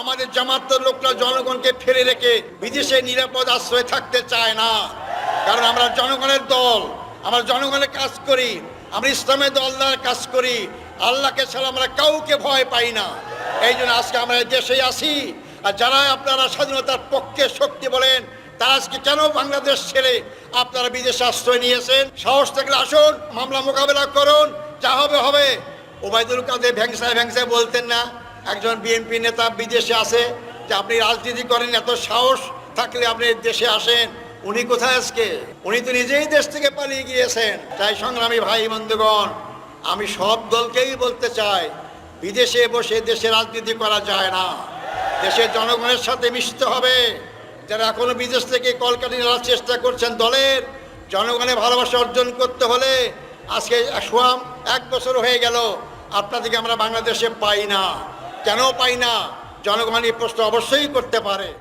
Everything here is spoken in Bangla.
আমাদের জামাতের লোকরা জনগণকে ফেলে রেখে বিদেশে নিরাপদ আশ্রয় থাকতে চায় না। কারণ আমরা জনগণের দল, আমরা জনগণের কাজ করি, আমরা ইসলামের দল দ্বারা কাজ করি। আল্লাহকে ছাড়া আমরা কাউকে ভয় পাই না। এই জন্য আজকে আমরা দেশে আসি আর যারা আপনারা স্বাধীনতার পক্ষে শক্তি বলেন, তারা আজকে কেন বাংলাদেশ ছেড়ে আপনারা বিদেশে আশ্রয় নিয়েছেন? সাহস থাকলে আসুন, মামলা মোকাবেলা করুন, যা হবে হবে। ওবায়দুল কাদের ভ্যাংসায় ভ্যাংসায় বলতেন না একজন বিএনপি নেতা বিদেশে আছে যে আপনি রাজনীতি করেন, এত সাহস থাকলে আপনি দেশে আসেন। উনি কোথায় আজকে? উনি তো নিজেই দেশ থেকে পালিয়ে গিয়েছেন। তাই সংগ্রামী ভাই বন্ধুগণ, আমি সব দলকেই বলতে চাই, বিদেশে বসে দেশে রাজনীতি করা যায় না। দেশের জনগণের সাথে মিশতে হবে। যারা এখনও বিদেশ থেকে কলকাতা নেওয়ার চেষ্টা করছেন দলের জনগণের ভালোবাসা অর্জন করতে হলে আজকে সোয়াম এক বছর হয়ে গেল। আপনাদেরকে আমরা বাংলাদেশে পাই না। কেন পাই না? জনগণ এই প্রশ্ন অবশ্যই করতে পারে।